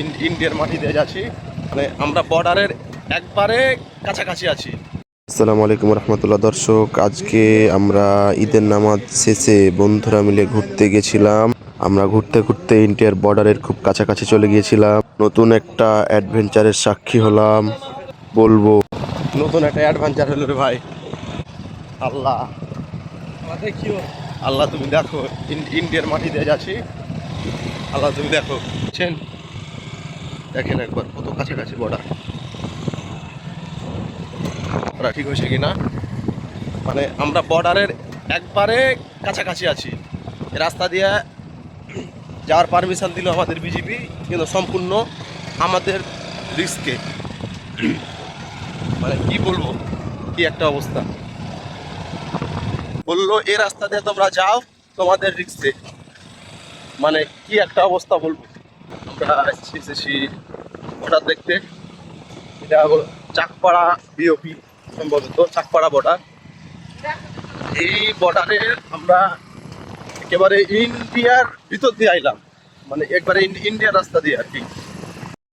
In- ইন্ডিয়ার মাটিতে যাচ্ছি। মানে আমরা বর্ডারের একবারে কাছাকাছি আছি। আসসালামু আলাইকুম রহমতুল্লাহ দর্শক। আজকে আমরা ঈদের নামাজ শেষে বন্ধুরা মিলে ঘুরতে গেছিলাম। আমরা ঘুরতে ঘুরতে ইন্ডিয়ার বর্ডারের খুব কাছাকাছি চলে গিয়েছিলাম। নতুন একটা অ্যাডভেঞ্চারের সাক্ষী হলাম। বলব নতুন একটা অ্যাডভেঞ্চার হলো রে ভাই। আল্লাহ। আল্লাহ তুমি দেখো ইন- ইন্ডিয়ার মাটিতে যাচ্ছি। আল্লাহ তুমি দেখো। বুঝছেন দেখেন একবার কত কাছাকাছি বর্ডার ওরা ঠিক হয়েছে কিনা? মানে আমরা বর্ডারের একবারে কাছাকাছি আছি। রাস্তা দিয়ে যাওয়ার পারমিশন দিল আমাদের বিজেপি কিন্তু সম্পূর্ণ আমাদের রিস্কে মানে কি বলব? কি একটা অবস্থা। বলল, এই রাস্তা দিয়ে তোমরা যাও, তোমাদের রিক্সে মানে কি একটা অবস্থা বলব? আমরা এসেছি বর্ডার দেখতে। এটা হলো চাকপাড়া বিওপি সম্ভবত, চাকপাড়া বর্ডার এই বর্ডারে আমরা একেবারে ইন্ডিয়ার ভিতর দিয়ে আইলাম। মানে একবারে ইন- ইন্ডিয়ার রাস্তা দিয়ে আর কি।